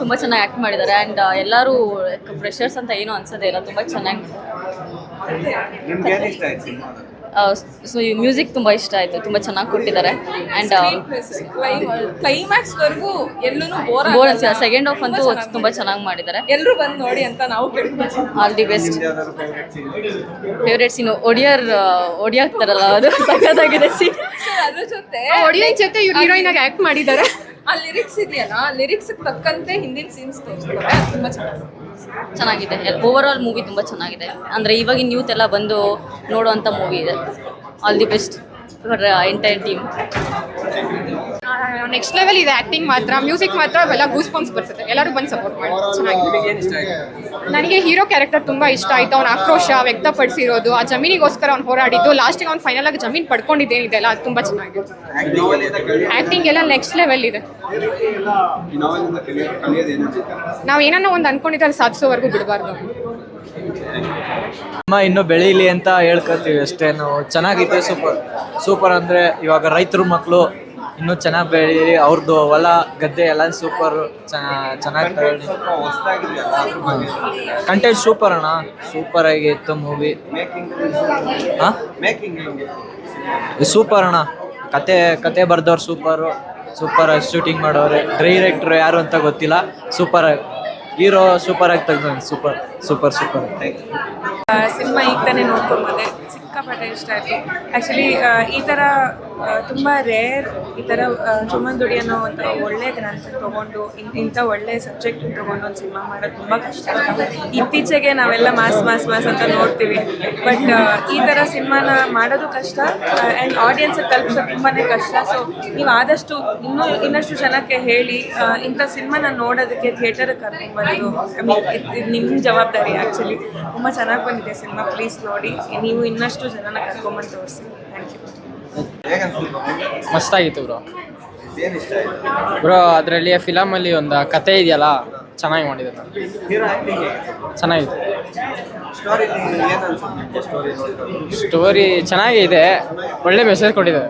ತುಂಬಾ ಚೆನ್ನಾಗಿ ಆಕ್ಟ್ ಮಾಡಿದ್ದಾರೆ ಅಂಡ್ ಎಲ್ಲರೂ ಫ್ರೆಶರ್ಸ್ ಅಂತ ಏನು ಅನ್ಸೋದೇ ಇಲ್ಲ. ತುಂಬಾ ಚೆನ್ನಾಗಿ ಸೊ ಈ ಆಯ್ತು ಸಿನಿಮಾದ ಸೊ ಮ್ಯೂಸಿಕ್ ತುಂಬಾ ಇಷ್ಟ ಆಯ್ತು. ತುಂಬಾ ಚೆನ್ನಾಗಿ ಕೊಟ್ಟಿದ್ದಾರೆ. ಅಂಡ್ ಕ್ಲೈಮ್ಯಾಕ್ಸ್ ವರ್ಗೂ ಎಲ್ಲೂ ಬೋರ್ ಬೋರ್ ಅನ್ಸಿಲ್ಲ ಸೆಕೆಂಡ್ ಆಫ್ ಅಂತೂ ತುಂಬಾ ಚೆನ್ನಾಗಿ ಮಾಡಿದ್ದಾರೆ. ಎಲ್ಲರೂ ಬಂದು ನೋಡಿ ಅಂತ ನಾವು all the best favourite scene Wodeyar ಒಡಿಯಾಗ್ತಾರಲ್ಲ ಅದು ಸಖತ್ತಾಗಿದೆ ಸೀನ್ ಅದ್ರ ಜೊತೆ ಆಡಿಯನ್ಸ್ ಜೊತೆ ಹೀರೋಯಿನ್ ಆಗಿ ಆಕ್ಟ್ ಮಾಡಿದ್ದಾರೆ. ಆ ಲಿರಿಕ್ಸ್ ಇದೆಯಲ್ಲ ಲಿರಿಕ್ಸ್ ತಕ್ಕಂತೆ ಹಿಂದಿನ ಸೀನ್ಸ್ ತೋರಿಸ್ತಾರೆ. ತುಂಬಾ ಚೆನ್ನಾಗಿ ಚೆನ್ನಾಗಿದೆ. ಓವರ್ ಆಲ್ ಮೂವಿ ತುಂಬಾ ಚೆನ್ನಾಗಿದೆ. ಅಂದ್ರೆ ಇವಾಗಿನ ಯೂತ್ ಎಲ್ಲ ಬಂದು ನೋಡುವಂತ ಮೂವಿ ಇದೆ. All the best for entire team next level ಇದೆ ಆಕ್ಟಿಂಗ್ ಮಾತ್ರ ಮ್ಯೂಸಿಕ್ ಮಾತ್ರ ಅವೆಲ್ಲ ಗೂಸ್ ಪಂಪ್ಸ್ ಬರ್ತದೆ. ಎಲ್ಲರೂ ಬಂದು ಸಪೋರ್ಟ್ ಮಾಡಿ. ಚೆನ್ನಾಗಿದೆ. ನನಗೆ ಹೀರೋ ಕ್ಯಾರೆಕ್ಟರ್ ತುಂಬಾ ಇಷ್ಟ ಆಯ್ತು. ಅವ್ನ ಆಕ್ರೋಶ ವ್ಯಕ್ತಪಡಿಸಿರೋದು ಆ ಜಮೀನಿಗೋಸ್ಕರ ಅವ್ನು ಹೋರಾಡಿದ್ದು ಲಾಸ್ಟಿಗೆ ಅವ್ನು ಫೈನಲ್ ಆಗಿ ಜಮೀನ್ ಪಡ್ಕೊಂಡಿದ್ದೇನಿದೆ ಅಲ್ಲ ಅದು ತುಂಬಾ ಚೆನ್ನಾಗಿದೆ. ಆಕ್ಟಿಂಗ್ ಎಲ್ಲ ನೆಕ್ಸ್ಟ್ ಲೆವೆಲ್ ಇದೆ. ನಾವು ಏನನ್ನ ಒಂದು ಅನ್ಕೊಂಡಿದ್ರೆ ಅಲ್ಲಿ ಸಾಧಿಸೋವರೆಗೂ ಬಿಡಬಾರ್ದು. ಅಮ್ಮ ಇನ್ನು ಬೆಳೀಲಿ ಅಂತ ಹೇಳ್ಕೊತೀವಿ ಅಷ್ಟೇ ನಾವು ಚೆನ್ನಾಗಿದೆ ಸೂಪರ್ ಸೂಪರ್ ಅಂದರೆ ಇವಾಗ ರೈತರು ಮಕ್ಕಳು ಇನ್ನೂ ಚೆನ್ನಾಗಿ ಬೆಳೀಲಿ ಅವ್ರದ್ದು ಹೊಲ ಗದ್ದೆ ಎಲ್ಲ ಸೂಪರ್ ಚೆನ್ನಾಗಿ ತಗೊಳ್ಳಿ. ಕಂಟೆಂಟ್ ಸೂಪರ್ ಅಣ್ಣ. ಸೂಪರ್ ಆಗಿ ಇತ್ತು ಮೂವಿ ಹಾಂ? ಸೂಪರ್ ಅಣ್ಣ. ಕತೆ ಕತೆ ಬರ್ದವ್ರು ಸೂಪರು ಸೂಪರ್ ಆಗಿ ಶೂಟಿಂಗ್ ಮಾಡೋರೆ. ಡೈರೆಕ್ಟ್ರು ಯಾರು ಅಂತ ಗೊತ್ತಿಲ್ಲ. ಸೂಪರ್ ಹೀರೋ ಸೂಪರ್ ಆಗಿ ತೆಗ್ದು super super super thank you cinema ಈಗ ತಾನೇ ನೋಡ್ಕೊಂಡು ಬಂದೆ. ಸಿಕ್ಕಾಪಟ್ಟೆ ಇಷ್ಟ ಆಯಿತು. ಆ್ಯಕ್ಚುಲಿ ಈ ಥರ ತುಂಬ ರೇರ್ ಈ ಥರ ಸುಮನ್ ದುಡಿ ಅನ್ನೋ ಒಂದು ಒಳ್ಳೆ ಗ್ರಂಥ ತೊಗೊಂಡು ಇಂಥ ಒಳ್ಳೆ ಸಬ್ಜೆಕ್ಟ್ ತೊಗೊಂಡು ಒಂದು ಸಿನಿಮಾ ಮಾಡೋದು ತುಂಬ ಕಷ್ಟ. ಇತ್ತೀಚೆಗೆ ನಾವೆಲ್ಲ ಮಾಸ್ ಮಾಸ್ ಮಾಸ್ ಅಂತ ನೋಡ್ತೀವಿ. ಬಟ್ ಈ ಥರ ಸಿನಿಮಾನ ಮಾಡೋದು ಕಷ್ಟ ಆ್ಯಂಡ್ ಆಡಿಯನ್ಸಿಗೆ ತಲುಪಿಸೋದು ತುಂಬಾ ಕಷ್ಟ. ಸೊ ನೀವು ಆದಷ್ಟು ಇನ್ನೂ ಇನ್ನಷ್ಟು ಜನಕ್ಕೆ ಹೇಳಿ ಇಂಥ ಸಿನಿಮಾನ ನೋಡೋದಕ್ಕೆ ಥಿಯೇಟರ್ಗೆ ಕರ್ಕೊಂಡು ಬರೋದು ಐ ನಿಮ್ಮ ಜವಾಬ್ದಾರಿ ಆ್ಯಕ್ಚುಲಿ ತುಂಬ ಚೆನ್ನಾಗಿ ಬಂದಿದೆ ಸಿನಿಮಾ. ಪ್ಲೀಸ್ ನೋಡಿ. ನೀವು ಇನ್ನಷ್ಟು ಜನನ ಆಗಿತ್ತು ಅನ್ಸುತ್ತೆ ಮಸ್ತಾಗಿತ್ತು ಬ್ರೋ ಬ್ರೋ ಅದರಲ್ಲಿ ಫಿಲಮಲ್ಲಿ ಒಂದು ಕತೆ ಇದೆಯಲ್ಲ, ಚೆನ್ನಾಗಿ ಮಾಡಿದ್ರು. ಚೆನ್ನಾಗಿತ್ತು. ಸ್ಟೋರಿ ಚೆನ್ನಾಗಿದೆ, ಒಳ್ಳೆ ಮೆಸೇಜ್ ಕೊಟ್ಟಿದ್ದಾರೆ.